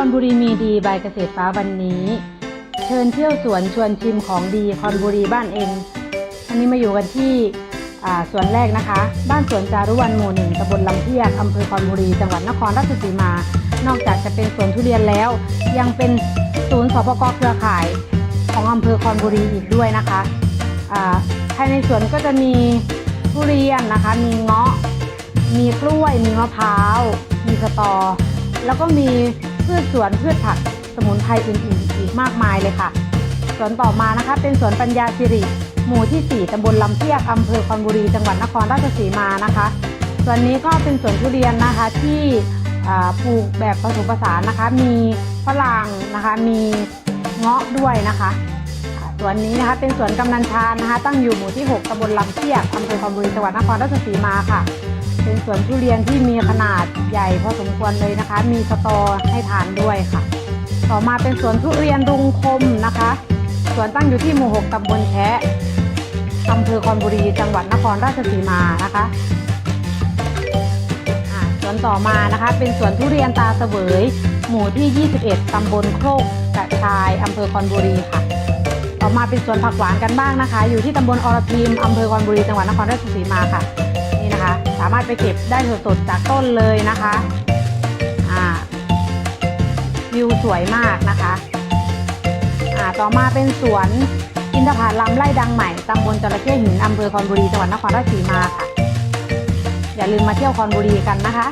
อนบุรีมีดีใบเกษตรฟ้าวันนี้ เชิญเที่ยวสวนชวนชิมของดีคอนบุรีบ้านเองวันนี้มาอยู่กันที่สวนแรกนะคะ บ้านสวนจารุวันหมู่หนึ่งตำบลลำเทียกอำเภอคอนบุรี จังหวัดนครราชสีมา นอกจากจะเป็นสวนทุเรียนแล้ว ยังเป็นศูนย์สปกเครือข่ายของอำเภอคอนบุรีอีกด้วยนะคะภายในสวนก็จะมีทุเรียนนะคะ มีเงาะ มีกล้วย มีมะพร้าว มีสตอ แล้วก็มี พืชสวนพืชผักสมุนไพรอื่นๆอีกมากมายเลยค่ะ สวนต่อมานะคะเป็นสวนปัญญาสิริหมู่ที่ 4ตำบลลำเทียกอำเภอคอนบุรี จังหวัดนครราชสีมานะคะส่วนนี้ก็เป็นสวนทุเรียนนะคะที่ปลูกแบบผสมผสานนะคะ มีฝรั่งนะคะมีเงาะด้วยนะคะอ่าสวนนี้นะคะเป็นสวนกำนันชาญนะคะ ตั้งอยู่หมู่ที่ 6ตำบลลำเทียกอำเภอคอนบุรีจังหวัดนครราชสีมาค่ะ เป็นสวนทุเรียนที่มีขนาดใหญ่พอสมควรเลยนะคะ มีสตอให้ทานด้วยค่ะ ต่อมาเป็นสวนทุเรียนรุงคมนะคะ สวนตั้งอยู่ที่หมู่ 6ตำบลแคะอำเภอคอนบุรี จังหวัดนครราชสีมานะคะสวนต่อมานะคะ เป็นสวนทุเรียนตาเสวย หมู่ที่ 21ตำบลโคกกระชายอำเภอคอนบุรีค่ะต่อมาเป็นสวนผักหวานกันบ้างนะคะ อยู่ที่ตำบลอรพิมอำเภอคอนบุรี จังหวัดนครราชสีมาค่ะ สามารถไปเก็บได้สดๆจากต้นเลยนะคะอ่าวิวสวยมากนะคะอ่าต่อมาเป็นสวนอินทผลัมไร่ดังใหม่ตำบลจระเข้หินอำเภอคอนบุรีจังหวัดนครราชสีมาค่ะ อย่าลืมมาเที่ยวคอนบุรีกันนะคะ